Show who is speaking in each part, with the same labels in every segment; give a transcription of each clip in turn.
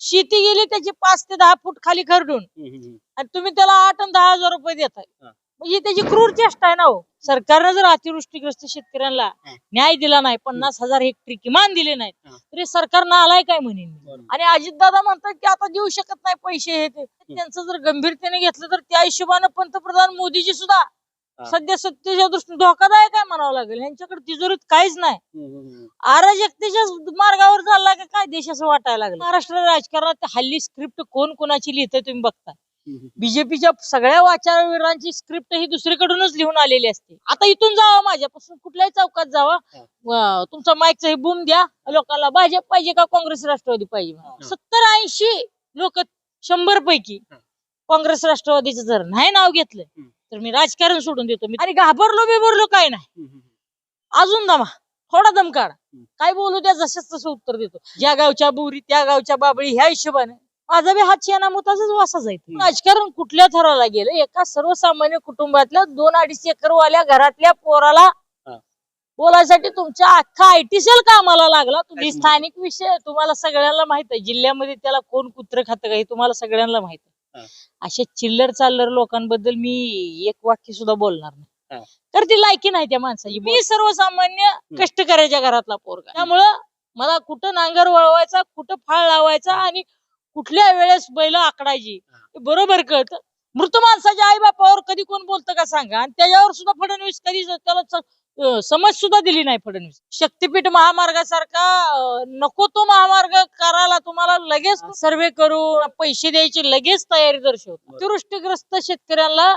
Speaker 1: शेती गेली त्याची पाच ते दहा फूट खाली खरडून आणि तुम्ही त्याला आठ आणि दहा हजार रुपये देताय
Speaker 2: हा.
Speaker 1: म्हणजे त्याची क्रूर चेष्टा आहे ना हो सरकारनं जर अतिवृष्टीग्रस्त शेतकऱ्यांना. न्याय दिला नाही पन्नास हजार हेक्टरी किमान दिले नाहीत
Speaker 2: हा.
Speaker 1: तरी सरकारनं आलाय काय म्हणेन. आणि अजितदादा म्हणतात की आता देऊ शकत नाही पैसे हे ते त्यांचं जर गंभीरतेने घेतलं तर त्या हिशोबानं पंतप्रधान मोदीजी सुद्धा. सध्या सत्तेच्या दृष्टीने धोकादायक आहे म्हणावं लागेल. यांच्याकडे तिजोरीत काहीच नाही. अराजकतेच्या मार्गावर चालला का काय देश असं वाटायला लागलं? महाराष्ट्र राजकारणात हल्ली स्क्रिप्ट कोण कोणाची लिहितंय तुम्ही बघता बीजेपीच्या सगळ्या वाचारवीरांची स्क्रिप्ट ही दुसरीकडूनच लिहून आलेली असते. आता इथून जावा माझ्यापासून कुठल्याही चौकात जावा. तुमचा माईकचा हे बूम द्या. लोकांना भाजप पाहिजे का काँग्रेस राष्ट्रवादी पाहिजे. सत्तर ऐंशी लोक शंभर पैकी. काँग्रेस राष्ट्रवादीचं जर नाही नाव घेतलं. तर मी राजकारण सोडून देतो. मी आणि घाबरलो बिबरलो काय नाही. अजून दमा. थोडा दम काढा. काय बोलू द्या जशाच तसं उत्तर देतो. ज्या गावच्या बुरी त्या गावच्या बाबळी ह्या हिशोबाने. माझा बी हात शेणामुताचाच वासा जाईल
Speaker 2: हम्म.
Speaker 1: राजकारण कुठल्या थराला गेलं? एका सर्वसामान्य कुटुंबातल्या दोन अडीच एकर वाल्या घरातल्या पोराला
Speaker 2: हा.
Speaker 1: बोलायसाठी तुमच्या अख्खा आयटी सेल कामाला लागला. तुम्ही स्थानिक विषय तुम्हाला सगळ्यांना माहीत आहे. जिल्ह्यामध्ये त्याला कोण कुत्र खातं का हे तुम्हाला सगळ्यांना माहीत. आहे. अशा चिल्लर चाललर लोकांबद्दल मी एक वाक्य सुद्धा बोलणार. नाही. तर ती लायकी नाही त्या माणसाची. मी सर्वसामान्य कष्टकऱ्याच्या घरातला पोरगा त्यामुळं मला कुठं नांगर वळवायचा कुठं फाळ लावायचा आणि कुठल्या वेळेस बैल आकडायची बरोबर कळतं. मृत माणसाच्या आई बापावर कधी कोण बोलतं का सांगा? आणि त्याच्यावर सुद्धा फडणवीस कधी त्याला समज सुद्धा दिली नाही फडणवीस. शक्तीपीठ महामार्गासारखा नको तो महामार्ग करायला तुम्हाला लगेच सर्वे करू पैसे द्यायची लगेच तयारी दर्शवतो. अतिवृष्टीग्रस्त शेतकऱ्यांना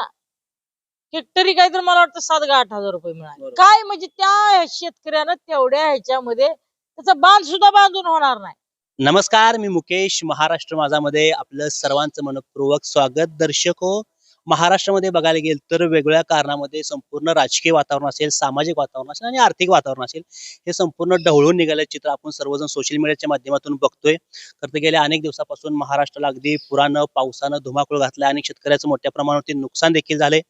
Speaker 1: हेक्टरी काहीतरी मला वाटतं सात का आठ हजार रुपये मिळाले. काय म्हणजे त्या शेतकऱ्यानं तेवढ्या ह्याच्यामध्ये त्याचा बांध सुद्धा बांधून होणार नाही.
Speaker 2: नमस्कार मी मुकेश महाराष्ट्र माझामध्ये आपलं सर्वांचं मनपूर्वक स्वागत. दर्शक हो महाराष्ट्रामध्ये बघायला गेलं तर वेगवेगळ्या कारणामध्ये संपूर्ण राजकीय वातावरण असेल सामाजिक वातावरण असेल आणि आर्थिक वातावरण असेल हे संपूर्ण ढवळून निघाले चित्र आपण सर्वजण सोशल मीडियाच्या माध्यमातून बघतोय. तर ते गेल्या अनेक दिवसापासून महाराष्ट्राला अगदी पुरानं पावसानं धुमाकूळ घातला अनेक शेतकऱ्याचं मोठ्या प्रमाणावरती नुकसान देखील झाले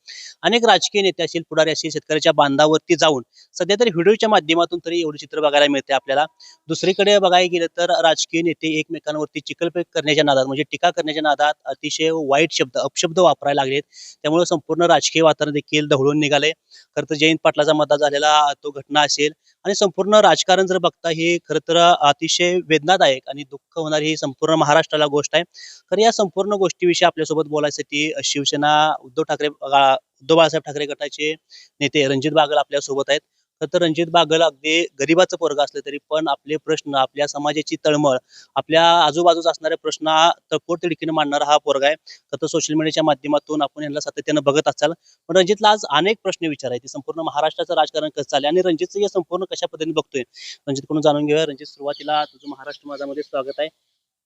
Speaker 2: अनेक राजकीय नेते असतील पुढारी असतील शेतकऱ्याच्या बांधावरती जाऊन सध्या तरी व्हिडिओच्या माध्यमातून तरी एवढे चित्र बघायला मिळते आपल्याला. दुसरीकडे बघायला गेलं तर राजकीय नेते एकमेकांवरती चिकलपेक करण्याच्या नादात म्हणजे टीका करण्याच्या नादात अतिशय वाईट शब्द अपशब्द वापरायला आहेत. त्यामुळे संपूर्ण राजकीय वातावरण देखील ढवळून निघाले खरं तर जयंत पाटलाचा मतदार झालेला तो घटना असेल आणि संपूर्ण राजकारण जर बघता हे खरं तर अतिशय वेदनादायक आणि दुःख होणारी ही संपूर्ण महाराष्ट्राला गोष्ट आहे. तर या संपूर्ण गोष्टीविषयी आपल्यासोबत बोलायसाठी शिवसेना उद्धव ठाकरे उद्धव बाळासाहेब ठाकरे गटाचे नेते रणजित बागल आपल्यासोबत आहेत. तर रणजित बागल अगदी गरीबाचं पोरग असलं तरी पण आपले प्रश्न आपल्या समाजाची तळमळ आपल्या आजूबाजूचा असणारे प्रश्न हा तिडकीने मांडणारा हा पोरगा आहे. तर सोशल मीडियाच्या माध्यमातून आपण यांना सातत्यानं बघत असाल. पण रणजितला आज अनेक प्रश्न विचारायचे संपूर्ण महाराष्ट्राचं राजकारण कसं चाललंय आणि रणजितचं हे संपूर्ण कशा पद्धतीने बघतोय? रणजितकडून जाणून घेऊया? रणजित सुरुवातीला तुझं महाराष्ट्र माझामध्ये स्वागत आहे.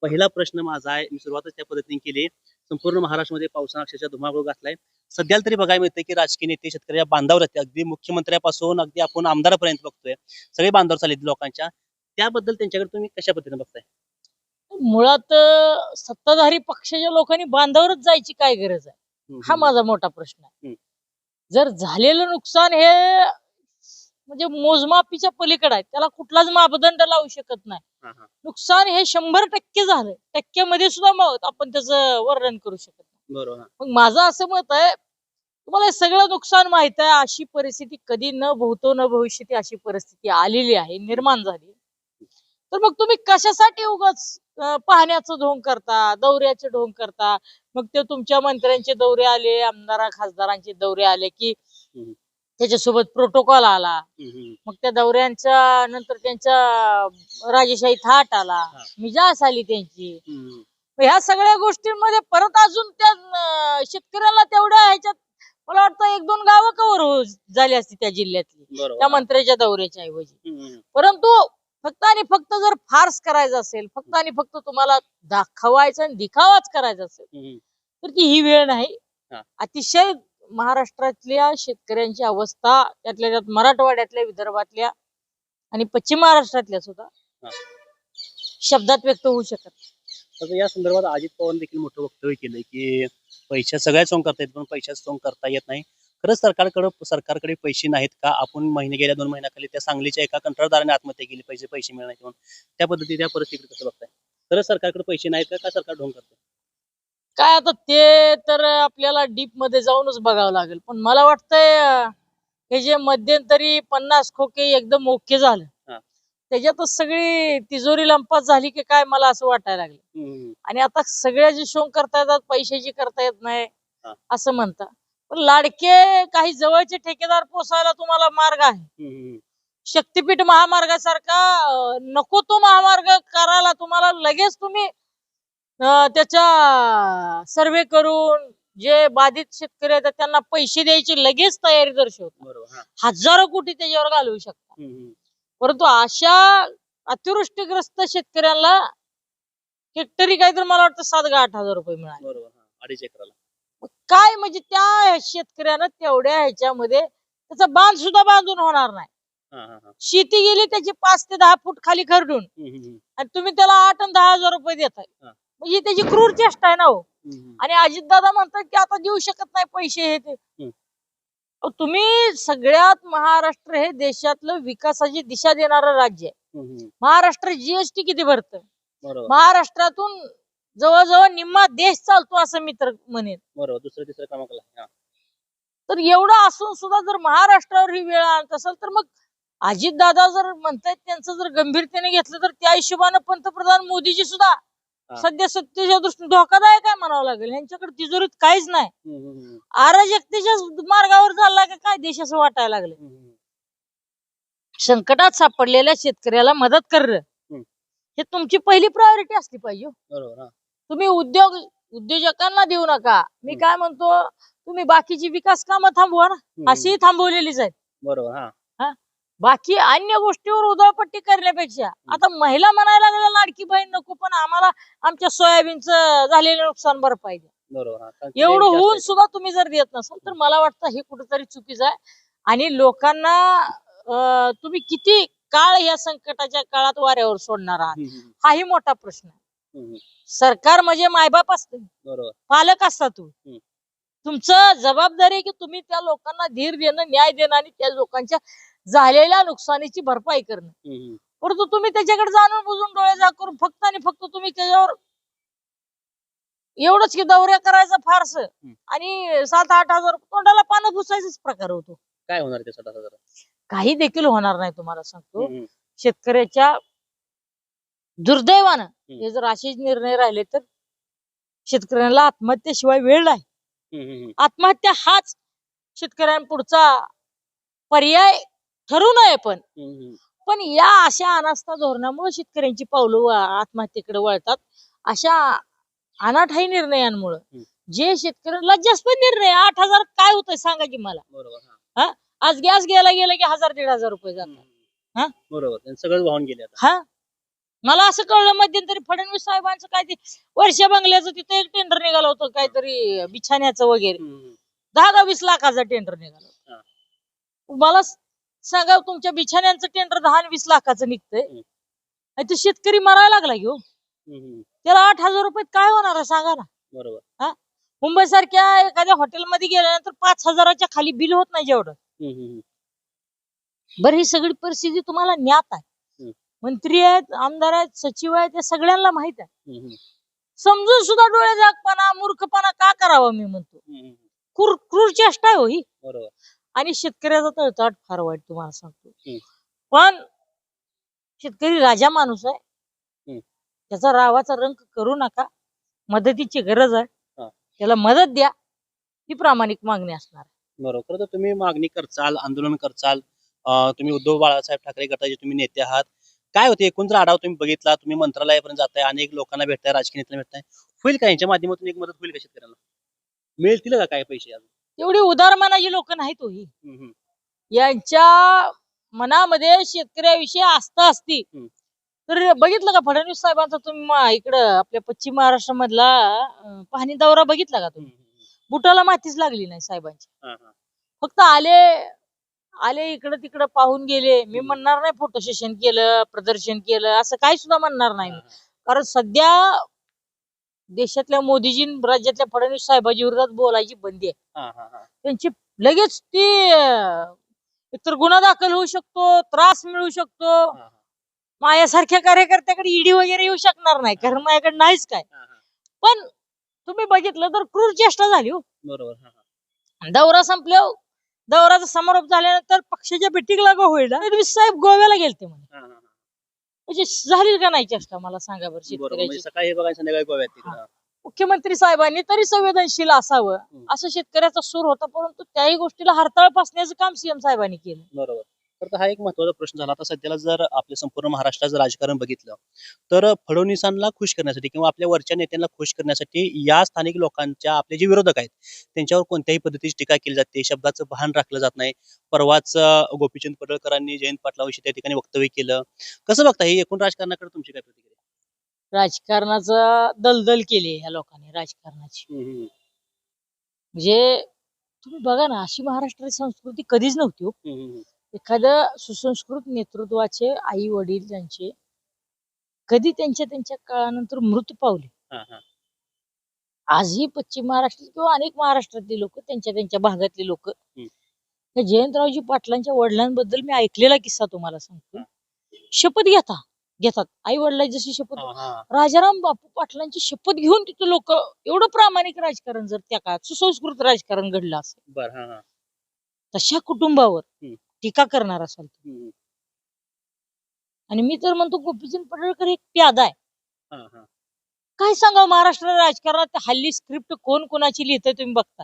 Speaker 2: पहिला प्रश्न माझा आहे. मी सुरुवातच त्या पद्धतीने केली संपूर्ण महाराष्ट्रामध्ये पावसानं अक्षरशः धुमाकूळ घातलाय. सध्याला तरी बघायला मिळते की राजकीय नेते शेतकऱ्या बांधावर आहेत. अगदी मुख्यमंत्र्यापासून अगदी आपण आमदारापर्यंत बघतोय. सगळे बांधावर चालले लोकांच्या. त्याबद्दल त्यांच्याकडे तुम्ही कशा पद्धतीने बघताय?
Speaker 1: मुळात सत्ताधारी पक्षाच्या लोकांनी बांधावरच जायची काय गरज आहे? हा माझा मोठा प्रश्न आहे. जर झालेलं नुकसान हे म्हणजे मोजमापीच्या पलीकडे आहे त्याला कुठलाच मापदंड लावू शकत नाही. नुकसान हे शंभर टक्के झालं टक्क्यामध्ये सुद्धा आपण त्याचं वर्णन करू शकत नाही
Speaker 2: बरोबर.
Speaker 1: मग माझं असं मत आहे तुम्हाला सगळं नुकसान माहीत आहे अशी परिस्थिती कधी न भूतो न भविष्यती अशी परिस्थिती आलेली आहे निर्माण झाली तर मग तुम्ही कशासाठी उगाच पाहण्याचं ढोंग करता दौऱ्याचे ढोंग करता मग ते तुमच्या मंत्र्यांचे दौरे आले आमदार खासदारांचे दौरे आले की. त्याच्यासोबत प्रोटोकॉल आला. मग त्या दौऱ्यांच्या नंतर त्यांच्या राजेशाही थाट आला
Speaker 2: हा.
Speaker 1: मिजास आली त्यांची ह्या सगळ्या गोष्टींमध्ये परत अजून त्या शेतकऱ्याला तेवढ्या ह्याच्यात मला वाटतं एक दोन गावं कव्हर झाली असती त्या जिल्ह्यातली त्या
Speaker 2: हा.
Speaker 1: मंत्र्याच्या दौऱ्याच्या ऐवजी. परंतु फक्त आणि फक्त जर फार्स करायचं असेल फक्त आणि फक्त तुम्हाला दाखवायचं आणि दिखावाच करायचा असेल. तर ती ही वेळ नाही
Speaker 2: हा.
Speaker 1: अतिशय महाराष्ट्रातल्या शेतकऱ्यांची अवस्था त्यातल्या त्यात मराठवाड्यातल्या विदर्भातल्या आणि पश्चिम महाराष्ट्रातल्या सुद्धा
Speaker 2: हा.
Speaker 1: शब्दात व्यक्त होऊ शकत नाही.
Speaker 2: या संदर्भात अजित पवार देखील मोठं वक्तव्य केलंय की पैशा सगळ्या सोंग करता येत पण पैशाचं सोंग करता येत नाही. खरंच सरकारकडे सरकारकडे पैसे नाहीत का? आपण महिने गेल्या दोन महिन्याखाली त्या सांगलीच्या एका कंत्राटदाराने आत्महत्या केली पैसे पैसे मिळणार म्हणून. त्या पद्धतीने त्या परिस्थितीकडे कसं बघताय? तर सरकारकडे पैसे नाहीत का? का सरकार ढोंग करते
Speaker 1: काय आता ते तर आपल्याला डीपमध्ये जाऊनच बघावं लागेल पण मला वाटतंय हे जे मध्यंतरी पन्नास खोके एकदम ओके झालं
Speaker 2: हा.
Speaker 1: त्याच्यातच सगळी तिजोरी लंपास झाली की काय मला असं वाटायला लागलं. आणि आता सगळ्याची शोंग करता येतात पैशाची करता येत नाही. असं म्हणता पण लाडके काही जवळचे ठेकेदार पोसायला तुम्हाला मार्ग आहे. शक्तीपीठ महामार्गासारखा नको तो महामार्ग करायला तुम्हाला लगेच तुम्ही अं, त्याच्या सर्वे करून जे बाधित शेतकरी आहेत त्यांना पैसे द्यायची लगेच तयारी दर्शवतो
Speaker 2: बरोबर
Speaker 1: हजारो कोटी त्याच्यावर घालवू शकता
Speaker 2: हम्म.
Speaker 1: परंतु अशा अतिवृष्टीग्रस्त शेतकऱ्यांना हेक्टरी काहीतरी मला वाटतं सात का आठ हजार रुपये मिळाले.
Speaker 2: हा.
Speaker 1: काय म्हणजे त्या शेतकऱ्यानं तेवढ्या ह्याच्यामध्ये त्याचा बांध सुद्धा बांधून होणार नाही. शेती गेली त्याची पाच ते दहा फूट खाली खरडून. आणि तुम्ही त्याला आठ आणि दहा हजार रुपये देताय. म्हणजे त्याची क्रूर चेष्टा आहे ना हो. आणि अजितदादा म्हणतात की आता देऊ शकत नाही पैसे हे ते तुम्ही सगळ्यात महाराष्ट्र हे देशातलं विकासाची दिशा देणारं राज्य आहे. महाराष्ट्र जीएसटी किती भरतं महाराष्ट्रातूून जवळजवळ निम्मा देश चालतो असं मी तर म्हणेन
Speaker 2: बरोबर दुसरं तिसरं क्रमांकाला.
Speaker 1: तर एवढं असून सुद्धा जर महाराष्ट्रावर ही वेळ आणत असेल तर मग अजितदादा जर म्हणतायत त्यांचं जर गंभीरतेने घेतलं तर त्या हिशोबानं पंतप्रधान मोदीजी सुद्धा. सध्या सत्तेच्या दृष्टीने धोकादायक आहे म्हणावं लागेल. यांच्याकडे तिजोरीत काहीच नाही. अराजकतेच्या मार्गावर चालला का काय देश असं वाटायला लागलं. संकटात सापडलेल्या शेतकऱ्याला मदत करणं
Speaker 2: हम्म.
Speaker 1: हे तुमची पहिली प्रायोरिटी असली पाहिजे हो.
Speaker 2: बरोबर
Speaker 1: तुम्ही उद्योग उद्योजकांना देऊ नका. मी. काय म्हणतो तुम्ही बाकीची विकास कामं थांबवा ना. अशीही थांबवलेलीच आहेत.
Speaker 2: बरोबर
Speaker 1: बाकी अन्य गोष्टीवर उधळपट्टी करण्यापेक्षा आता महिला म्हणायला लागल्या लाडकी बहीण नको पण आम्हाला आमच्या सोयाबीनचं झालेलं नुकसान भरपाई द्या
Speaker 2: बरोबर कारण ते
Speaker 1: एवढं होऊन. सुद्धा तुम्ही जर देत नसाल तर मला वाटतं हे कुठेतरी चुकीचं आहे. आणि लोकांना तुम्ही किती काळ या संकटाच्या काळात वाऱ्यावर सोडणार आहात? हाही मोठा प्रश्न आहे. सरकार म्हणजे मायबाप असते. पालक असता तू. तुमचं जबाबदारी की तुम्ही त्या लोकांना धीर देणं न्याय देणं आणि त्या लोकांच्या झालेल्या नुकसानीची भरपाई करणं. परंतु तुम्ही त्याच्याकडे जाणून बुजून डोळे जा करून फक्त आणि फक्त तुम्ही त्याच्यावर एवढंच की दौऱ्या करायचं फारस. आणि सात आठ हजार तोंडाला पानं पुसायचाच प्रकार होतो.
Speaker 2: काय होणार ते साठ हजार
Speaker 1: काही देखील होणार नाही तुम्हाला सांगतो. शेतकऱ्याच्या दुर्दैवानं. हे जर असेच निर्णय राहिले तर शेतकऱ्यांना आत्महत्येशिवाय वेळ नाही. आत्महत्या हाच शेतकऱ्यांपुढचा पर्याय ठरू नये पण. पण या अशा अनास्था धोरणामुळे शेतकऱ्यांची पावलं व- आत्महत्येकडे वळतात अशा अनाठाई निर्णयांमुळे. जे शेतकरी लज्जास्पद निर्णय आठ हजार काय होतंय सांगा की मला
Speaker 2: बरोबर हा
Speaker 1: आज गॅस घ्यायला गेला की हजार दीड हजार रुपये जातात. हा?
Speaker 2: बरोबर सगळं वाहून गेले
Speaker 1: हा मला असं कळलं मध्यंतरी फडणवीस साहेबांचं काय ते वर्षा बंगल्याचं तिथं एक टेंडर निघालं होतं काहीतरी बिछाण्याचं वगैरे. दहा का वीस लाखाचा टेंडर निघाला. होता मला सांगा तुमच्या बिछाण्यांचं टेंडर दहा आणि वीस लाखाचं निघतंय. आणि तो शेतकरी मरायला लागला घेऊ
Speaker 2: हम्म.
Speaker 1: त्याला आठ हजार रुपये काय होणार आहे सांगा ना
Speaker 2: बरोबर
Speaker 1: मुंबई सारख्या एखाद्या हॉटेलमध्ये गेल्यानंतर पाच हजाराच्या खाली बिल होत नाही जेवढं. बरं ही सगळी परिस्थिती तुम्हाला ज्ञात आहे. मंत्री आहेत आमदार आहेत सचिव आहेत या सगळ्यांना माहीत आहे. समजून सुद्धा डोळे जागपणा मूर्खपणा का करावा मी म्हणतो. क्रूर क्रूर चेष्टा आहे हो ही
Speaker 2: बरोबर
Speaker 1: आणि शेतकऱ्याचा तळतळ फार वाईट तुम्हाला सांगतो. पण शेतकरी राजा माणूस आहे. त्याचा रावाचा रंग करू नका. मदतीची गरज आहे. त्याला मदत द्या. ही प्रामाणिक मागणी असणार.
Speaker 2: बरोबर. तुम्ही मागणी करचाल आंदोलन करचाल. तुम्ही उद्धव बाळासाहेब ठाकरे गटाचे तुम्ही नेते आहात. काय होते? एकूण जर आढावा तुम्ही बघितला तुम्ही मंत्रालयापर्यंत जाताय अनेक लोकांना भेटताय राजकीय नेत्यांना भेटताय. होईल का? यांच्या माध्यमातून एक मदत होईल का शेतकऱ्यांना मिळतील का काय पैसे अजून?
Speaker 1: एवढी उदारमानाची लोक नाहीत हो ही
Speaker 2: हम्म.
Speaker 1: यांच्या मनामध्ये शेतकऱ्याविषयी आस्था असती
Speaker 2: हम्म.
Speaker 1: तर बघितलं का फडणवीस साहेबांचा तुम्ही मा- इकडं आपल्या पश्चिम महाराष्ट्रामधला अं, पाहणी दौरा बघितला का तुम्ही बुटाला मातीच लागली नाही साहेबांची
Speaker 2: हा, हा.
Speaker 1: फक्त आले आले इकडं तिकडं पाहून गेले मी म्हणणार नाही फोटो सेशन केलं प्रदर्शन केलं असं काही सुद्धा म्हणणार नाही मी. कारण सध्या देशातल्या मोदीजी राज्यातल्या फडणवीस साहेबांच्या विरोधात बोलायची बंदी आहे
Speaker 2: हा, हा, हा.
Speaker 1: त्यांची लगेच ती अं, एकतर गुन्हा दाखल होऊ शकतो त्रास मिळू शकतो
Speaker 2: हा, हा.
Speaker 1: माझ्यासारख्या कार्यकर्त्याकडे ईडी वगैरे येऊ शकणार नाही कारण माझ्याकडे नाहीच काय
Speaker 2: हा, हा.
Speaker 1: पण तुम्ही बघितलं तर क्रूर चेष्टा झाली हो
Speaker 2: बरोबर हा, हा.
Speaker 1: दौरा संपल्यावर दौराचा समारोप झाल्यानंतर पक्षाच्या मिटिंगला का होईना फडणवीस साहेब गोव्याला गेलते म्हणे
Speaker 2: हा, हा, हा.
Speaker 1: म्हणजे झाली का नाही चेष्टा मला सांगा बरं
Speaker 2: बरोबर म्हणजे
Speaker 1: शेतकऱ्याची
Speaker 2: सकाळी बघा संध्याकाळी गोव्यात तिकडं.
Speaker 1: मुख्यमंत्री साहेबांनी तरी संवेदनशील असावं.
Speaker 2: हम्म.
Speaker 1: असं शेतकऱ्याचा सूर होता परंतु त्याही गोष्टीला हरताळ पासण्याचं काम सीएम साहेबांनी केलं.
Speaker 2: बरोबर. तर हा एक महत्त्वाचा प्रश्न झाला. आता सध्याला जर आपल्या संपूर्ण महाराष्ट्राचं राजकारण बघितलं तर फडणवीसांना खुश करण्यासाठी किंवा आपल्या वरच्या नेत्यांना खुश करण्यासाठी या स्थानिक लोकांच्या आपले जे विरोधक आहेत त्यांच्यावर कोणत्याही पद्धतीची टीका केली जाते. शब्दाचं भान राखलं जात नाही. परवाच गोपीचंद पडळकरांनी जयंत पाटलाविषयी त्या ठिकाणी वक्तव्य केलं. कसं बघता हे एकूण राजकारणाकडे तुमची काय प्रतिक्रिया
Speaker 1: राजकारणाचा दलदल केली ह्या लोकांनी राजकारणाची. म्हणजे तुम्ही बघा ना अशी महाराष्ट्राची संस्कृती कधीच नव्हती हो. एखादं सुसंस्कृत नेतृत्वाचे आई वडील त्यांचे कधी त्यांच्या त्यांच्या काळानंतर मृत पावले
Speaker 2: हा, हा.
Speaker 1: आजही पश्चिम महाराष्ट्रात किंवा अनेक महाराष्ट्रातले लोक त्यांच्या त्यांच्या भागातले लोक. त्या जयंतरावजी पाटलांच्या वडिलांबद्दल मी ऐकलेला किस्सा तुम्हाला सांगतो शपथ घेता घेतात आई वडिलांची जशी शपथ
Speaker 2: हा, हा.
Speaker 1: राजाराम बापू पाटलांची शपथ घेऊन तिथं लोक एवढं प्रामाणिक राजकारण जर त्या काळात सुसंस्कृत राजकारण घडलं असेल
Speaker 2: बर हा हा
Speaker 1: तशा कुटुंबावर
Speaker 2: हम्म.
Speaker 1: टीका करणार असाल तुम्ही. आणि मी तर म्हणतो गोपीचंद पडळकर एक प्यादा आहे.
Speaker 2: हा, हा.
Speaker 1: काय सांगावं महाराष्ट्र राजकारणात? हल्ली स्क्रिप्ट कोण कोणाची लिहितंय तुम्ही बघता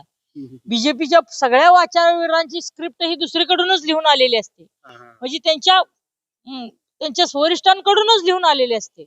Speaker 1: बीजेपीच्या सगळ्या वाचारवीरांची स्क्रिप्ट ही दुसरीकडूनच लिहून आलेली असते. म्हणजे त्यांच्या त्यांच्या वरिष्ठांकडूनच लिहून आलेली असते.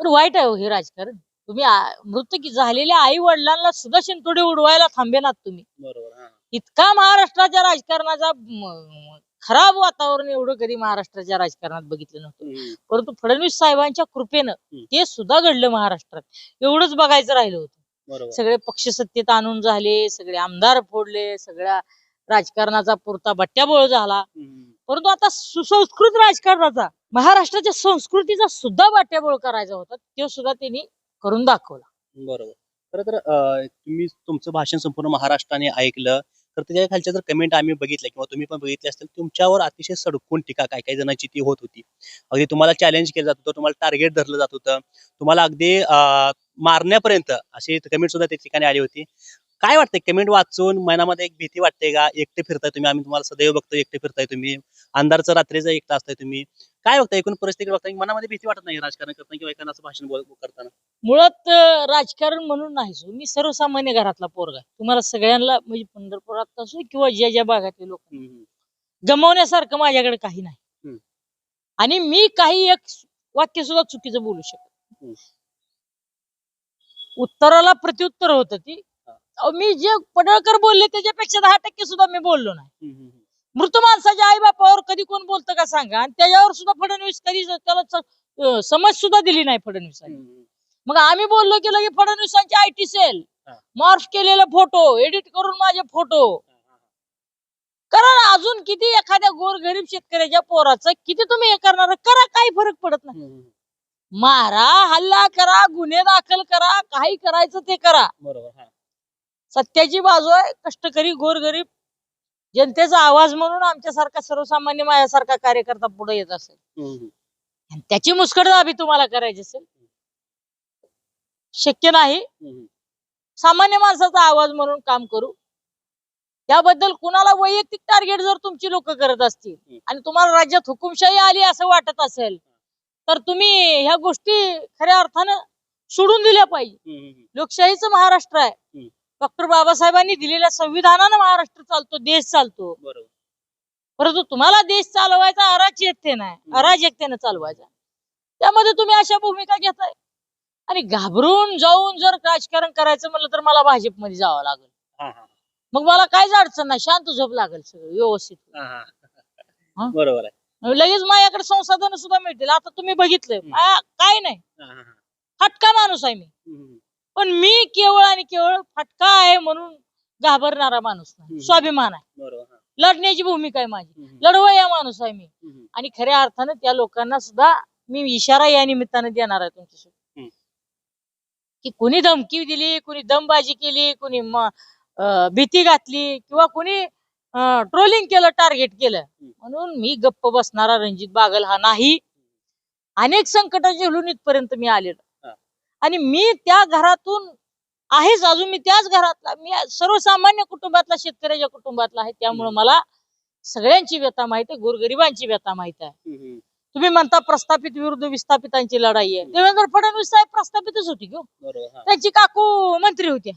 Speaker 1: पण वाईट आहे हो हे राजकारण. तुम्ही आ- मृत की झालेल्या आई वडिलांना सुद्धा शिंतोडे उडवायला थांबेनात तुम्ही.
Speaker 2: बरोबर हा.
Speaker 1: इतका महाराष्ट्राच्या राजकारणाचा म- खराब वातावरण एवढं कधी महाराष्ट्राच्या राजकारणात बघितलं नव्हतं.
Speaker 2: हम्म,
Speaker 1: परंतु फडणवीस साहेबांच्या कृपेनं
Speaker 2: हम्म.
Speaker 1: ते सुद्धा घडलं महाराष्ट्रात. एवढंच बघायचं राहिलं होतं.
Speaker 2: बरोबर.
Speaker 1: सगळे पक्ष सत्तेत आणून झाले सगळे आमदार फोडले सगळ्या राजकारणाचा पुरता बट्ट्याबोळ झाला.
Speaker 2: हम्म,
Speaker 1: परंतु आता सुसंस्कृत राजकारणाचा महाराष्ट्राच्या संस्कृतीचा सुद्धा बट्ट्याबोळ करायचा होता तो सुद्धा त्यांनी करून दाखवला.
Speaker 2: बरोबर. खरं तर अं, तुम्ही तुमचं भाषण संपूर्ण महाराष्ट्राने ऐकलं. तर त्याच्या खालच्या जर कमेंट आम्ही बघितल्या किंवा तुम्ही पण बघितले असतील तुमच्यावर अतिशय सडकून टीका काय काही जणांची ती होत होती. अगदी तुम्हाला चॅलेंज केलं जात होतं तुम्हाला टार्गेट धरलं जात होतं. तुम्हाला अगदी अं, मारण्यापर्यंत अशी कमेंट सुद्धा त्या ठिकाणी आली होती. काय वाटतंय? कमेंट वाचून मनामध्ये एक भीती वाटते का? एकटे फिरताय तुम्ही. आम्ही तुम्हाला सदैव बघतो एकटे फिरताय तुम्ही. अंधारचं रात्रीचं एकटा असताय तुम्ही. काय बघताय एकूण परिस्थिती बघताय मनामध्ये भीती वाटत नाही राजकारण करताना किंवा एखादं असं भाषण बोल- करताना
Speaker 1: मुळात अं, राजकारण म्हणून नाही सो मी सर्वसामान्य घरातला पोरगा आहे. तुम्हाला सगळ्यांना म्हणजे पंढरपुरात असो किंवा ज्या ज्या भागातले लोक
Speaker 2: हम्म, हम्म.
Speaker 1: गमावण्यासारखं माझ्याकडे काही नाही. आणि मी काही एक वाक्य सुद्धा चुकीचं बोलू शकत. उत्तराला प्रत्युत्तर होत ती
Speaker 2: हा.
Speaker 1: अहो, मी जे पडळकर बोलले त्याच्यापेक्षा दहा टक्के सुद्धा मी बोललो नाही
Speaker 2: हम्म, हम्म, हम्म.
Speaker 1: मृत माणसाच्या आई बापावर कधी कोण बोलतं का सांगा? आणि त्याच्यावर सुद्धा फडणवीस कधी त्याला समज सुद्धा दिली नाही फडणवीसांनी. मग आम्ही बोललो की लगे फडणवीसांची आयटी सेल. मॉर्फ केलेले फोटो एडिट करून माझे फोटो. कारण अजून किती एखाद्या गोरगरीब शेतकऱ्याच्या पोराचं किती तुम्ही हे करणार? करा काही फरक पडत नाही. मारा हल्ला करा गुन्हे दाखल करा काही करायचं ते करा.
Speaker 2: बरोबर
Speaker 1: सत्याची बाजू आहे कष्टकरी गोरगरीब जनतेचा आवाज म्हणून आमच्यासारखा सर्वसामान्य माझ्यासारखा कार्यकर्ता पुढे येत असेल
Speaker 2: हम्म, हम्म.
Speaker 1: आणि त्याची मुस्कटदाबी तुम्हाला करायची असेल शक्य नाही
Speaker 2: हम्म.
Speaker 1: सामान्य माणसाचा आवाज म्हणून काम करू त्याबद्दल कुणाला वैयक्तिक टार्गेट जर तुमची लोक करत असतील. आणि तुम्हाला राज्यात हुकुमशाही आली असं वाटत असेल तर तुम्ही ह्या गोष्टी खऱ्या अर्थानं सोडून दिल्या पाहिजे
Speaker 2: हम्म.
Speaker 1: लोकशाहीचं महाराष्ट्र आहे
Speaker 2: हम्म.
Speaker 1: डॉक्टर बाबासाहेबांनी दिलेल्या संविधानानं महाराष्ट्र चालतो देश चालतो.
Speaker 2: बरोबर.
Speaker 1: परंतु तुम्हाला देश चालवायचा अराजकते नाही
Speaker 2: हम्म.
Speaker 1: अराजकतेनं चालवायचा त्यामध्ये तुम्ही अशा भूमिका घेताय. आणि घाबरून जाऊन जर राजकारण करायचं म्हणलं तर मला भाजपमध्ये जावं लागेल. मग मला काहीच अडचण नाही. शांत झोप लागेल सगळं व्यवस्थित?
Speaker 2: बरोबर आहे.
Speaker 1: लगेच माझ्याकडे संसाधन सुद्धा मिळतील. आता तुम्ही बघितलंय. काय नाही. फटका माणूस आहे मी. पण मी केवळ आणि केवळ फटका आहे म्हणून घाबरणारा माणूस नाही. स्वाभिमान आहे
Speaker 2: बरोबर.
Speaker 1: लढण्याची भूमिका आहे माझी लढवया माणूस आहे मी. आणि खऱ्या अर्थानं त्या लोकांना सुद्धा मी इशारा या निमित्तानं देणार आहे तुमच्यासोबत
Speaker 2: हम्म.
Speaker 1: की कुणी धमकी दिली कुणी दमबाजी केली कुणी भीती घातली किंवा कुणी ट्रोलिंग केलं टार्गेट केलं म्हणून मी गप्प बसणारा रणजित बागल हा नाही अनेक संकट झेलून इथपर्यंत मी आलेलो. आणि मी त्या घरातून आहेच अजून मी त्याच घरातला मी सर्वसामान्य कुटुंबातला शेतकऱ्याच्या कुटुंबातला आहे. त्यामुळे मला सगळ्यांची व्यथा माहिती आहे गोरगरिबांची व्यथा माहिती आहे. तुम्ही म्हणता प्रस्थापित विरुद्ध विस्थापितांची लढाई आहे. देवेंद्र फडणवीस साहेब प्रस्थापितच होते घेऊ
Speaker 2: हा.
Speaker 1: त्यांची काकू मंत्री होत्या.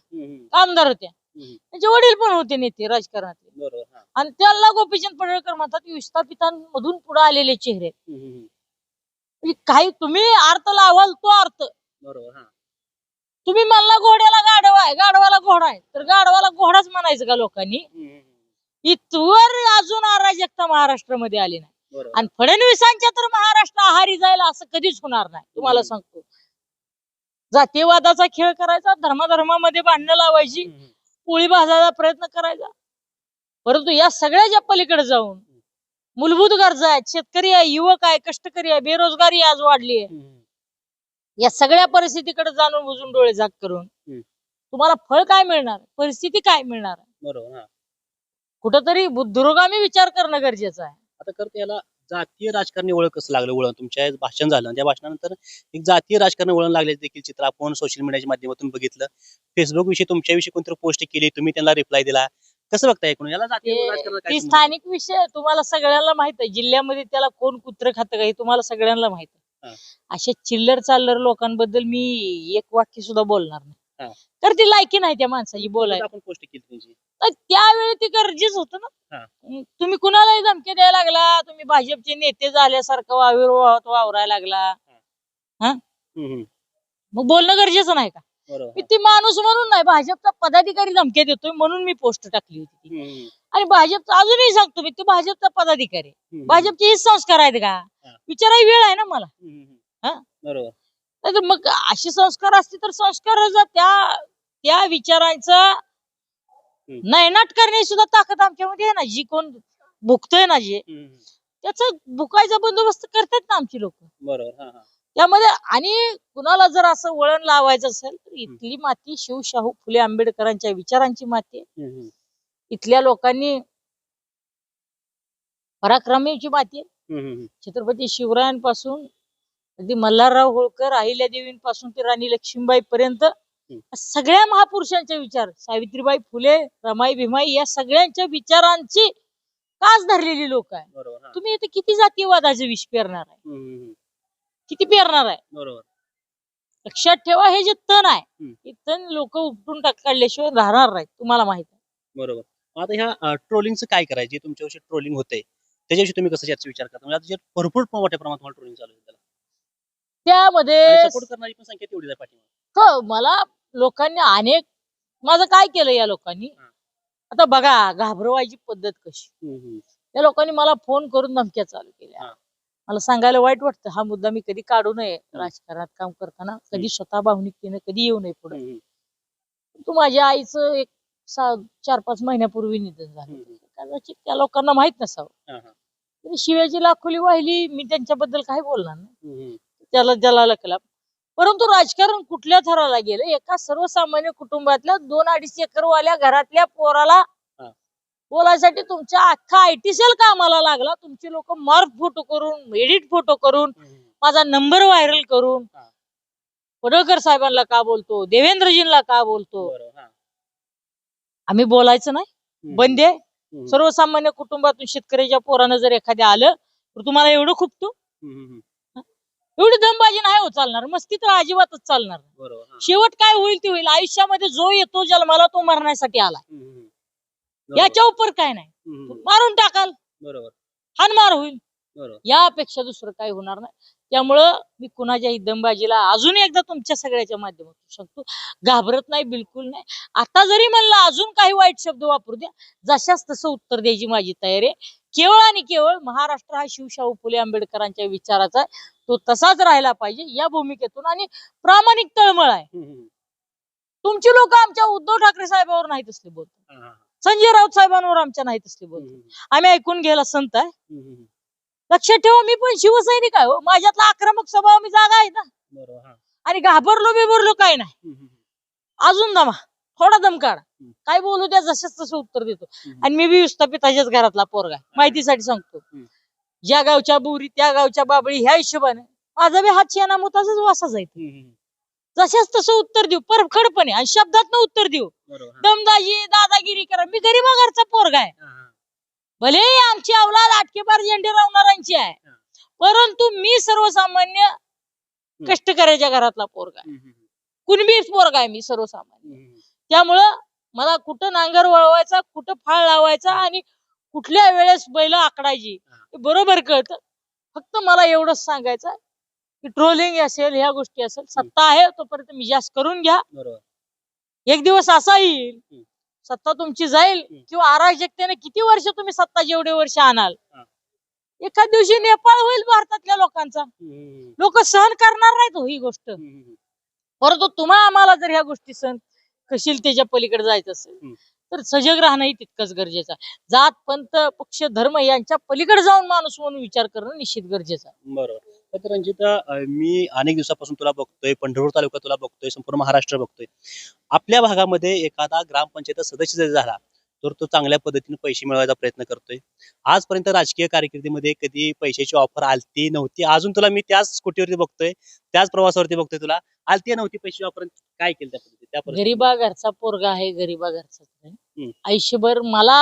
Speaker 1: आमदार होत्या. त्यांचे वडील पण होते नेते राजकारणातले.
Speaker 2: बरोबर हा.
Speaker 1: आणि त्याला गोपीचंद पडळकर म्हणतात की विस्थापितांमधून पुढे आलेले चेहरे. काही तुम्ही अर्थ लावाल तो अर्थ.
Speaker 2: बरोबर हा.
Speaker 1: तुम्ही म्हणला घोड्याला गाढवा आहे गाढवाला घोडा आहे तर गाढवाला घोडाच म्हणायचं का लोकांनी
Speaker 2: हम्म, हम्म.
Speaker 1: इथवर अजून अराजकता महाराष्ट्रामध्ये आली नाही
Speaker 2: बरोबर
Speaker 1: आणि फडणवीसांच्या तर महाराष्ट्र आहारी जायला असं कधीच होणार नाही तुम्हाला
Speaker 2: हम्म.
Speaker 1: सांगतो जातीयवादाचा खेळ करायचा धर्माधर्मामध्ये भांडणं लावायची
Speaker 2: हम्म, हम्म.
Speaker 1: पोळी भाजायचा प्रयत्न करायचा परंतु या सगळ्याच्या पलीकडे जाऊन मूलभूत गरजा आहेत शेतकरी आहे युवक आहे कष्टकरी आहे बेरोजगारी आज वाढली आहे
Speaker 2: हम्म.
Speaker 1: या सगळ्या परिस्थितीकडे जाणून बुजून डोळे झाक करून
Speaker 2: हम्म.
Speaker 1: तुम्हाला फळ काय मिळणार? परिस्थिती काय मिळणार?
Speaker 2: बरोबर हा.
Speaker 1: कुठंतरी दुरोगामी विचार करणं गरजेचं आहे.
Speaker 2: आता करते याला जातीय राजकारणी ओळख कसं लागलं? वळण तुमच्या हे भाषण झालं त्या भाषणानंतर एक जातीय राजकारणी वळण लागले देखील चित्र. आपण सोशल मीडियाच्या माध्यमातून बघितलं. फेसबुक विषयी तुमच्याविषयी कोणतरी पोस्ट केली तुम्ही त्यांना रिप्लाय दिला. कसं बघताय ऐकून याला जातीय
Speaker 1: ते-
Speaker 2: राजकारणाला काय
Speaker 1: ती
Speaker 2: संबंध?
Speaker 1: स्थानिक विषय आहे, तुम्हाला सगळ्यांना माहीत आहे. जिल्ह्यामध्ये त्याला कोण कुत्र खातं का हे तुम्हाला सगळ्यांना माहीत
Speaker 2: हा.
Speaker 1: अशा चिल्लर चाललर लोकांबद्दल मी एक वाक्य सुद्धा बोलणार
Speaker 2: हा.
Speaker 1: नाही तर ती लायकी नाही त्या माणसाची बोलायला
Speaker 2: आपण पोस्ट केली त्यांची
Speaker 1: तर त्यावेळी ते गरजेच होतं
Speaker 2: हा.
Speaker 1: ना तुम्ही कुणालाही धमकी द्यायला लागला तुम्ही भाजपचे नेते झाल्यासारखं वाविर्वाहात वावरायला लागला
Speaker 2: हम्म, हम्म.
Speaker 1: मग बोलणं गरजेचं नाही का
Speaker 2: बरोबर
Speaker 1: मी ती माणूस म्हणून नाही भाजपचा पदाधिकारी धमकी देतोय म्हणून मी पोस्ट टाकली होती ती.
Speaker 2: हम्म, हम्म.
Speaker 1: आणि भाजपचा अजूनही सांगतो मी तो भाजपचा पदाधिकारी.
Speaker 2: हम्म,
Speaker 1: भाजपचे हेच संस्कार आहेत का विचाराही वेळ आहे ना मला. हा?
Speaker 2: बरोबर
Speaker 1: मग असे संस्कार असते तर संस्कार त्या त्या विचारांचा नायनाट करण्याची सुद्धा ताकद आमच्यामध्ये आहे ना जी कोण भुकतोय ना जे
Speaker 2: हम्म, हम्म.
Speaker 1: त्याचा भुकायचा बंदोबस्त करतात ना आमची लोक
Speaker 2: बरोबर हा हा
Speaker 1: त्यामध्ये आणि कुणाला जर असं वळण लावायचं असेल तर इथली माती शिवशाहू फुले आंबेडकरांच्या विचारांची माती आहे.
Speaker 2: हम्म, हम्म.
Speaker 1: इथल्या लोकांनी पराक्रमीची माती आहे. छत्रपती शिवरायांपासून अगदी मल्हारराव होळकर अहिल्यादेवींपासून ते राणी लक्ष्मीबाई पर्यंत सगळ्या महापुरुषांचे विचार सावित्रीबाई फुले रमाई भीमाई या सगळ्यांच्या विचारांची कास धरलेली लोक आहे
Speaker 2: बरोबर.
Speaker 1: तुम्ही इथे किती जातीयवादाचे विष पेरणार आहे. किती पेरणार आहे?
Speaker 2: बरोबर.
Speaker 1: लक्षात ठेवा हे जे तण आहे. हे तण लोक उपटून टाक काढल्याशिवाय राहणार नाहीत तुम्हाला माहीत आहे.
Speaker 2: बरोबर. आता ह्या ट्रोलिंगचं काय करायचे? तुमच्याविषयी ट्रोलिंग होते त्याच्याविषयी तुम्ही कसं याचा विचार करता? म्हणजे आता जे भरपूर मोठ्या प्रमाणात ट्रोलिंग चालू आहे त्याला.
Speaker 1: त्यामध्ये
Speaker 2: सपोर्ट करणारी पण संख्या तेवढीच आहे पाठीमागे.
Speaker 1: हो मला लोकांनी अनेक माझं काय केलं या लोकांनी?
Speaker 2: हा.
Speaker 1: आता बघा घाबरवायची पद्धत कशी?
Speaker 2: हम्म, हम्म.
Speaker 1: या लोकांनी मला फोन करून धमक्या चालू केल्या.
Speaker 2: हा.
Speaker 1: मला सांगायला वाईट वाटतं हा मुद्दा मी कधी काढू नये. राजकारणात काम करताना कधी स्वतः भावनिकतेने कधी येऊ नये पुढे.
Speaker 2: हम्म,
Speaker 1: तू माझ्या आईचं एक सा- चार पाच महिन्यापूर्वी निधन झालं
Speaker 2: हम्म.
Speaker 1: कदाचित त्या लोकांना माहीत नसावं.
Speaker 2: हा, हा.
Speaker 1: शिव्याची लाखोली वाहिली मी त्यांच्याबद्दल काय बोलणार नाही. त्याला ज्याला लकला परंतु राजकारण कुठल्या थराला गेलं एका सर्वसामान्य कुटुंबातल्या दोन अडीच एकर वाल्या घरातल्या पोराला. बोलायसाठी तुमच्या अख्खा आयटी सेल कामाला लागला तुमचे लोक मार्क फोटो करून एडिट फोटो करून. माझा नंबर व्हायरल करून. पडळकर साहेबांना का बोलतो देवेंद्रजींना का बोलतो. आम्ही बोलायचं नाही बंद सर्वसामान्य कुटुंबातून शेतकऱ्याच्या पोरानं जर एखाद्या आलं तर तुम्हाला एवढं खुपतो. एवढी दमबाजी नाही हो चालणार. मस्ती तर अजिबातच चालणार. शेवट काय होईल ते होईल. आयुष्यामध्ये जो येतो जन्माला तो मरण्यासाठी आला. याच्या उपर काय नाही. मारून टाकाल.
Speaker 2: बरोबर.
Speaker 1: हानमार होईल.
Speaker 2: बरोबर
Speaker 1: यापेक्षा दुसरं काही होणार नाही. त्यामुळं मी कुणाच्याही दमबाजीला अजून एकदा तुमच्या सगळ्याच्या माध्यमातून सांगतो घाबरत नाही बिलकुल नाही. आता जरी म्हणलं अजून काही वाईट शब्द वापरू द्या जशाच तसं उत्तर द्यायची माझी तयारी आहे. केवळ आणि केवळ महाराष्ट्र हा शिवशाहू फुले आंबेडकरांच्या विचाराचा आहे. तो तसाच राहिला पाहिजे या भूमिकेतून आणि प्रामाणिक तळमळ आहे. तुमची लोक आमच्या उद्धव ठाकरे साहेबांवर नाहीत असले बोलतात.
Speaker 2: हा.
Speaker 1: संजय राऊत साहेबांवर आमच्या नाहीत असले बोलतात.
Speaker 2: हम्म.
Speaker 1: आम्ही ऐकून घ्यायला संत आहे. लक्षात ठेवा मी पण शिवसैनिक आहे हो. माझ्यातला आक्रमक स्वभाव मी जागा आहे ना
Speaker 2: बरोबर हा
Speaker 1: आणि घाबरलो बिबरलो काय नाही
Speaker 2: हम्म, हम्म.
Speaker 1: अजून दमा थोडा दम काढ
Speaker 2: हम्म.
Speaker 1: काय बोलू द्या जशाच तसं उत्तर देतो
Speaker 2: हम्म.
Speaker 1: आणि मी बी विस्थापित ह्याच्याच घरातला पोरगा आहे. माहितीसाठी सांगतो
Speaker 2: हम्म.
Speaker 1: ज्या गावच्या बुरी त्या गावच्या बाबळी ह्या हिशोबाने माझा बी हात शेणा मुताचाच वासा जाईल
Speaker 2: हम्म, हम्म.
Speaker 1: जशाच तसं उत्तर देऊ परखडपणे आणि शब्दात उत्तर देऊ
Speaker 2: बरोबर हा.
Speaker 1: दमदाजी दादागिरी करा मी गरीबा घरचा पोरगा आहे
Speaker 2: हा, हा.
Speaker 1: भले आमची अवलाद आटकेबार झेंडे लावणाऱ्यांची आहे. परंतु मी सर्वसामान्य कष्टकऱ्याच्या घरातला पोरगा आहे.
Speaker 2: हम्म, हम्म,
Speaker 1: कुणबी पोरगा आहे मी सर्वसामान्य. त्यामुळं मला कुठं नांगर वळवायचा कुठं फाळ लावायचा आणि कुठल्या वेळेस बैल आकडायची बरोबर कळतं. फक्त मला एवढंच सांगायचं की ट्रोलिंग असेल ह्या गोष्टी असेल सत्ता आहे तोपर्यंत मिजाज करून घ्या.
Speaker 2: बरोबर.
Speaker 1: एक दिवस असा येईल. सत्ता तुमची जाईल. किंवा अराजकतेने किती वर्ष तुम्ही सत्ता जेवढे वर्ष आणाल. एखाद दिवशी नेपाळ होईल भारतातल्या लोकांचा लोक सहन करणार नाहीत हो ही गोष्ट. परंतु तुम्हा आम्हाला जर ह्या गोष्टी सहन कशील त्याच्या पलीकडे जायचं असेल. तर सजग राहणंही तितकंच गरजेचं आहे जात पंत पक्ष धर्म यांच्या पलीकडे जाऊन माणूस म्हणून विचार करणं निश्चित गरजेचं आहे
Speaker 2: बरोबर तर रंजिता मी अनेक दिवसापासून तुला बघतोय पंढरपूर तालुका तुला बघतोय संपूर्ण महाराष्ट्र बघतोय. आपल्या भागामध्ये एखादा ग्रामपंचायत सदस्य जर झाला तर तो चांगल्या पद्धतीने पैसे मिळवायचा प्रयत्न करतोय. आजपर्यंत राजकीय कारकिर्दीमध्ये कधी पैशाची ऑफर आलती नव्हती. अजून तुला मी त्याच स्कूटीवरती बघतोय त्याच प्रवासावरती बघतोय तुला. आलती नव्हती पैसे ऑफर काय केलं त्या परिस्थितीत?
Speaker 1: गरीबा घरचा पोरगा आहे गरीबा घरचा. आयुष्यभर मला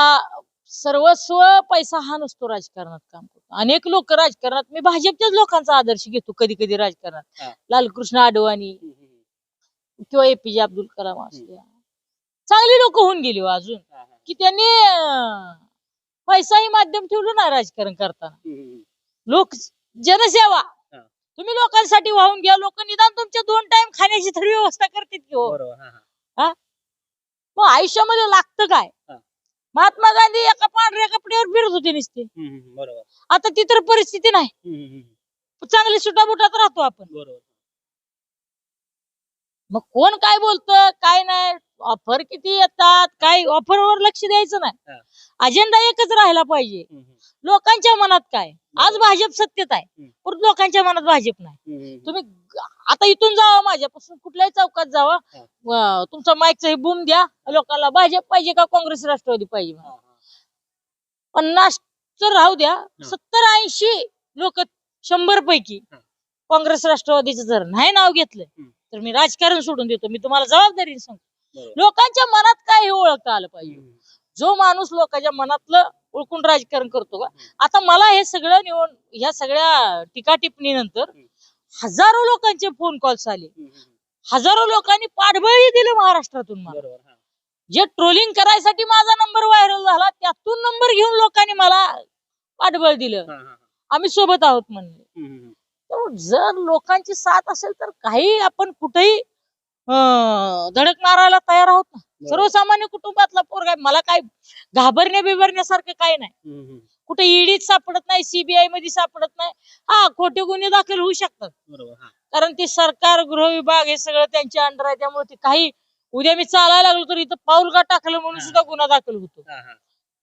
Speaker 1: सर्वस्व पैसा हा नसतो राजकारणात काम करतो अनेक लोक राजकारणात मी भाजपच्याच लोकांचा आदर्श घेतो कधी कधी
Speaker 2: हा.
Speaker 1: राजकारणात लालकृष्ण
Speaker 2: हम्म,
Speaker 1: किंवा एपीजे अब्दुल कलाम असू द्या चांगली लोक होऊन गेली हो अजून
Speaker 2: हा, हा.
Speaker 1: की त्यांनी अं, पैसाही माध्यम ठेवलं नाही राजकारण करताना. लोक जनसेवा
Speaker 2: हा.
Speaker 1: तुम्ही लोकांसाठी वाहून घ्या लोक निदान तुमच्या दोन टाइम खाण्याची तरी व्यवस्था करतील की हो
Speaker 2: बरोबर हा, हा.
Speaker 1: मग आयुष्यामध्ये लागतं काय
Speaker 2: हा.
Speaker 1: महात्मा गांधी एका पांढऱ्या कपड्यावर फिरत होते नुसते.
Speaker 2: बरोबर.
Speaker 1: आता ती तर परिस्थिती नाही. चांगली सुटाबुटात राहतो आपण.
Speaker 2: बरोबर.
Speaker 1: मग कोण काय बोलतं काय नाही ऑफर किती येतात काय ऑफरवर लक्ष द्यायचं. नाही. अजेंडा एकच राहिला पाहिजे. लोकांच्या मनात काय? आज भाजप सत्तेत आहे. परंतु लोकांच्या मनात भाजप नाही. तुम्ही आता इथून जावा माझ्यापासून कुठल्याही चौकात जावा. तुमचा माईकचा हे बूम द्या. लोकांना भाजप पाहिजे का काँग्रेस राष्ट्रवादी पाहिजे. पन्नास तर राहू द्या. सत्तर ऐंशी लोक शंभर पैकी. काँग्रेस राष्ट्रवादीचं जर नाही नाव घेतलं. तर मी राजकारण सोडून देतो. मी तुम्हाला जबाबदारीने सांगतो. लोकांच्या मनात काय हे ओळखता आलं पाहिजे? जो माणूस लोकांच्या मनातलं ओळखून राजकारण करतो का आता मला हे सगळं निवड ह्या सगळ्या टीका टिप्पणी नंतर
Speaker 2: हम्म.
Speaker 1: हजारो लोकांचे फोन कॉल्स आले. हजारो लोकांनी पाठबळी दिलं महाराष्ट्रातून मला. जे ट्रोलिंग करायसाठी माझा नंबर व्हायरल झाला त्यातून नंबर घेऊन लोकांनी मला पाठबळ दिलं. आम्ही सोबत आहोत म्हणले जर लोकांची साथ असेल तर काही आपण कुठेही धडक मारायला तयार आहोत ना. सर्वसामान्य कुटुंबातला पोरगा आहे. मला काय घाबरण्या बिबरण्यासारखं काही नाही
Speaker 2: हम्म.
Speaker 1: कुठे ईडीत सापडत नाही सीबीआयमध्ये सापडत नाही हा खोटे गुन्हे दाखल होऊ शकतात
Speaker 2: बरोबर हा.
Speaker 1: कारण ते सरकार गृह विभाग हे सगळं त्यांच्या अंडर आहे त्यामुळे ते काही उद्या मी चालायला लागलो तर इथं पाऊल का टाकलं म्हणून
Speaker 2: हा.
Speaker 1: सुद्धा गुन्हा दाखल होतो
Speaker 2: हा, हा.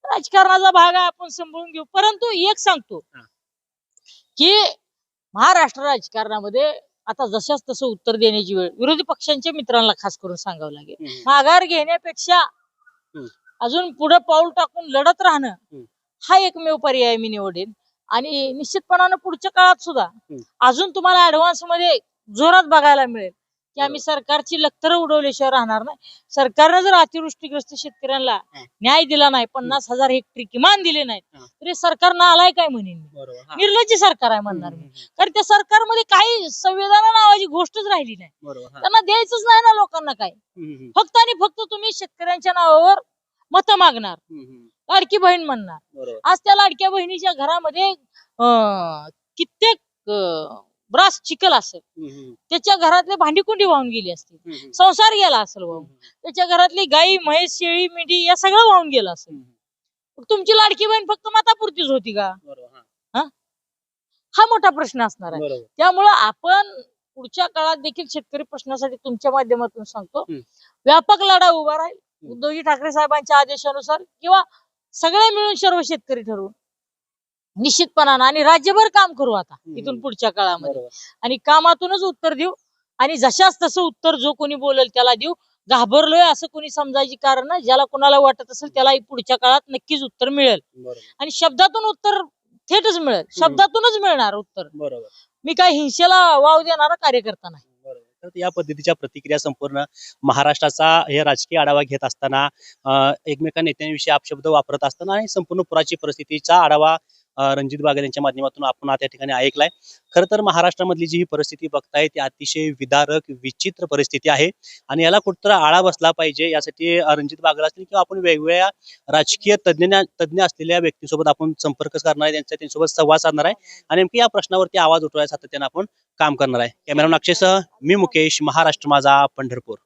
Speaker 1: राजकारणाचा भाग आहे आपण सांभाळून घेऊ परंतु एक सांगतो
Speaker 2: हा.
Speaker 1: की महाराष्ट्र राजकारणामध्ये आता जशाच तसं उत्तर देण्याची वेळ. विरोधी पक्षांच्या मित्रांना खास करून सांगावं लागेल. माघार घेण्यापेक्षा अजून पुढे पाऊल टाकून लढत राहणं. हा एकमेव पर्याय मी निवडेन. आणि निश्चितपणानं पुढच्या काळात सुद्धा अजून तुम्हाला ऍडव्हान्समध्ये जोरात बघायला मिळेल. की आम्ही सरकारची लखतरं उडवल्याशिवाय राहणार नाही. सरकारनं जर अतिवृष्टीग्रस्त शेतकऱ्यांना. न्याय दिला नाही पन्नास हजार हेक्टरी किमान दिले नाहीत
Speaker 2: हा.
Speaker 1: तरी सरकारनं आलाय काय म्हणेन. निर्लज्ज सरकार आहे म्हणणार मी. कारण त्या सरकारमध्ये काही संवेदना नावाची गोष्टच राहिली नाही. त्यांना द्यायचंच नाही ना लोकांना काय. फक्त आणि फक्त तुम्ही शेतकऱ्यांच्या नावावर मत मागणार. लाडकी बहीण म्हणणार. आज त्या लाडक्या बहिणीच्या घरामध्ये कित्येक ब्रास चिकल असेल. त्याच्या घरातले भांडीकुंडी वाहून गेली असतील. संसार गेला असेल वाहून त्याच्या घरातली गाई म्हैस शेळी मेंढी या सगळं वाहून गेलं असेल. तुमची लाडकी बहीण फक्त मातापुरतीच होती का?
Speaker 2: हा.
Speaker 1: हा? मोठा प्रश्न असणार आहे. त्यामुळं आपण पुढच्या काळात देखील शेतकरी प्रश्नासाठी तुमच्या माध्यमातून सांगतो. व्यापक लढा उभा राहील. उद्धवजी ठाकरे साहेबांच्या आदेशानुसार किंवा सगळे मिळून सर्व शेतकरी ठरवून निश्चितपणानं आणि राज्यभर काम करू आता. इथून पुढच्या काळामध्ये.
Speaker 2: बरोबर.
Speaker 1: आणि कामातूनच उत्तर देऊ आणि जशाच तसं उत्तर जो कोणी बोलेल त्याला देऊ. घाबरलोय असं कोणी समजायची कारण नाही. ज्याला कोणाला वाटत असेल त्याला पुढच्या काळात नक्कीच उत्तर मिळेल.
Speaker 2: बरोबर.
Speaker 1: आणि शब्दातून उत्तर थेटच मिळेल. शब्दातूनच मिळणार उत्तर.
Speaker 2: बरोबर.
Speaker 1: मी काय हिंसेला वाव देणारा कार्यकर्ता नाही.
Speaker 2: बरोबर. तर या पद्धतीच्या प्रतिक्रिया संपूर्ण महाराष्ट्राचा हे राजकीय आढावा घेत असताना अं, एकमेका नेत्यांविषयी अपशब्द वापरत असताना आणि संपूर्ण पुराची परिस्थितीचा आढावा रणजित बागल यांच्या माध्यमातून आपण त्या ठिकाणी ऐकलाय. खरं तर महाराष्ट्रामधली जी ही परिस्थिती बघताय ती अतिशय विदारक विचित्र परिस्थिती आहे. आणि याला कुठतरा आळा बसला पाहिजे यासाठी रणजित बागल असतील किंवा आपण वेगवेगळ्या राजकीय तज्ञ तज्ञ असलेल्या व्यक्तींसोबत आपण संपर्क करणार आहे त्यांच्या त्यांच्यासोबत संवाद साधणार आहे. आणि नेमकी या प्रश्नावरती आवाज उठवायला सातत्यानं आपण काम करणार आहे. कॅमेरा अक्षयसह मी मुकेश महाराष्ट्र माझा पंढरपूर.